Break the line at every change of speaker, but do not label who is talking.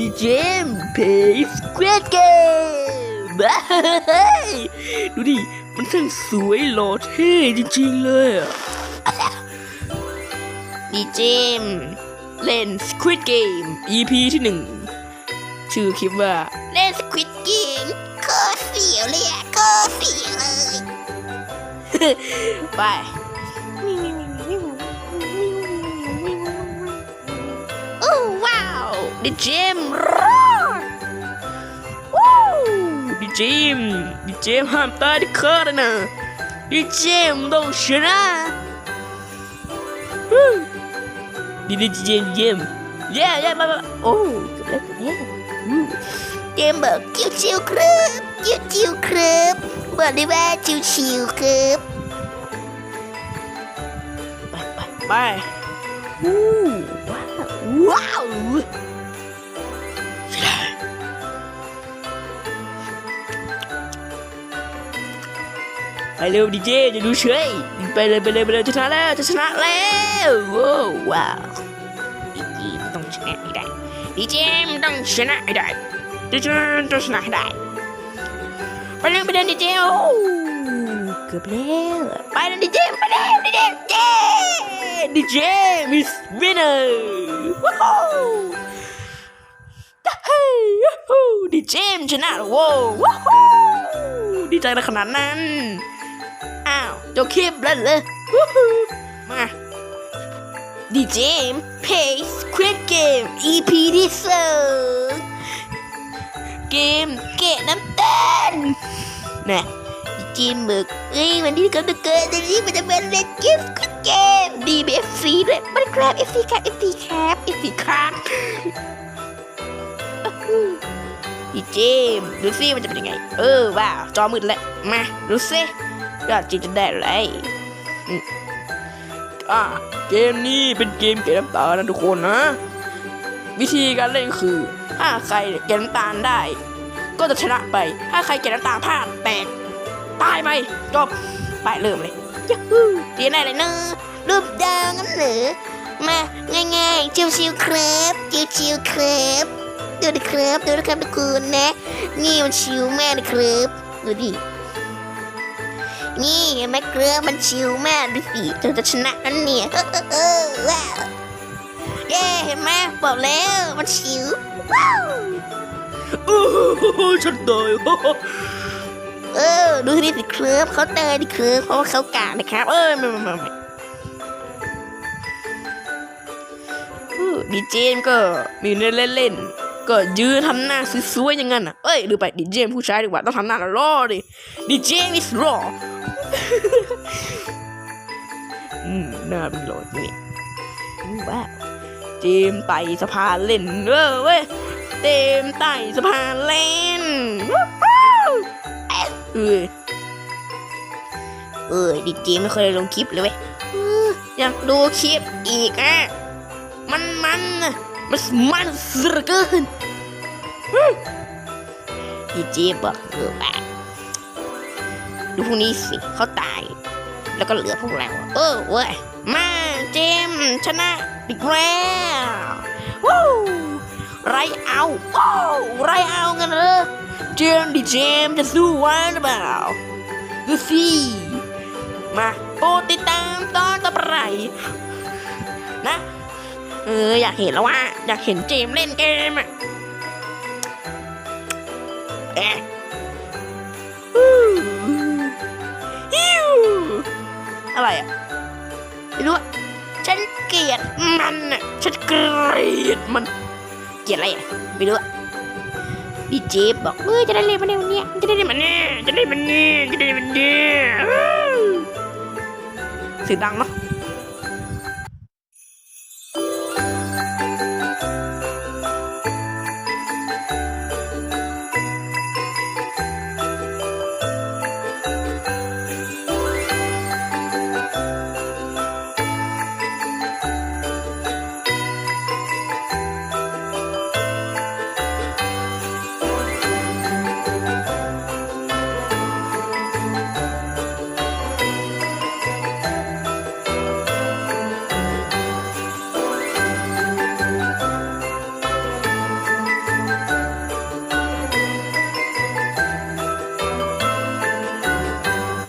ดีเจมเพย์สควอตเกมดูดิ มันช่างสวยหล่อเท่จริงๆเลยอะดีเจมเล่น Squid Game EP ที่หนึ่งชื่อคลิปว่า
เล่นสควิตเกมโคตรเสียวเลยอะโคตรเสียวเลย
ไป ดิเจมรอดวู้ดิเจมดิเจมห้ามตายที่คอเลยนะดิเจมต้องชนะวู้ดิดิเจมเจมเย้เย้มาโอ้เกือบแล้วเกือบแล้ววู้
เกมบอกจิวจิวๆครับจิวจิวๆครับบอกได้ว่าจิวจิวๆครับ
ไปไปไปวู้ว้า ไปเร็วดีเจจะดูเฉยไปเลยไปเลยไปเลยชนะแล้วจะชนะแล้วว้าวว้าวดีเจต้องชนะให้ได้ดีเจมันต้องชนะให้ได้ดีเจต้องชนะให้ได้ไปเร็วไปเร็วดีเจโอ้เกือบแล้วไปเลยดีเจไปเร็วดีเจเย้ดีเจมิสวินเนอร์ว้าวดีเจมชนะโว้ว้าวดีใจในขนาดนั้น อ้าวจบคลิปแล้วเลยวู้ฮู้มาดีเจมเพย์สควิดเกม EP ที่สองเกมเกะน้ำตาลนะดีเจมบอกเอ้ยวันที่กำลังเกิดแต่นี้มันจะเป็นเล่นเกมสควิดเกมดีเบฟซีด้วยมันครับเอฟซีครับเอฟซีครับเอฟซีครับอ้าวดีเจมดูซิมันจะเป็นยังไง เออว้าวจอมืดแล้วมาดูซิ ยอดจริงจะได้อะไรอืมอ่าเกมนี้เป็นเกมเก็บน้ำตาลนะทุกคนนะ วิธีการเล่นคือ ถ้าใครเก็บน้ำตาลได้ ก็จะชนะไป ถ้าใครเก็บน้ำตาลพลาดแตกตายไปจบไปเริ่มเลยยัฮู
เรียนอะไรเนอะรูปดาวงั้นเหรอมาง่ายๆชิวๆครับชิวๆครับดูดิครับดูนะครับทุกคนนะ นี่มันชิวมากเลยครับดูดิ นี่เห็นไหมครับมันชิวมากดูสิจนจะชนะนั่นเนี่ยว้าวเย้เห็นไหมบอกแล้วมันชิวว้าว
โอ้โหฉันตาย
เออดูสิสิครับเขาเตยดิครับเพราะว่าเขากานะครับ
เอ้ยไม่ไม่ไม่ไม่ดีเจมก็มีเล่นเล่นก็ยืนทำหน้าสวยๆอย่างนั้นอะ เอ้ยหรือไปดีเจมผู้ชายดีกว่าต้องทำหน้าหล่อๆดิดีเจม is raw อื มน้าเป็นหล่อนี่ว้าวเจมไต่สะพานเล่นเออเว้ยเจมไต่สะพานเล่นว้าวเอ๊ะเอ้ย
เออดิเจไม่เคยลงคลิปเลยเว้ย
อยากดูคลิปอีกอะมันมันน่ะมันมันเหลือเกิน
ดิเจบอกเออแบบ ดูพวกนี้สิเขาตาย แล้วก็เหลือพวกเรา เออเว้ย
มาเจมชนะอีกแล้วว้วไรเอาว้ไรเอากันเหรอเจมดิเจมจะสู้ไหวหรือเปล่าดูสิมาโปรดติดตามตอนต่อไปนะ เอออยากเห็นแล้วว่า อยากเห็นเจมเล่นเกมอะ อะไรอะไม่รู้ฉันเกลียดมันน่ะฉันเกลียดมัน เกลียดอะไรอะไม่รู้อะดีเจบอกเออจะได้เล่นมันในวันเนี้ยจะได้เล่นมันเนี่ยจะได้เล่นมันเนี่ยจะได้เล่นมันเนี่ยอื้อเสียงดังเนาะ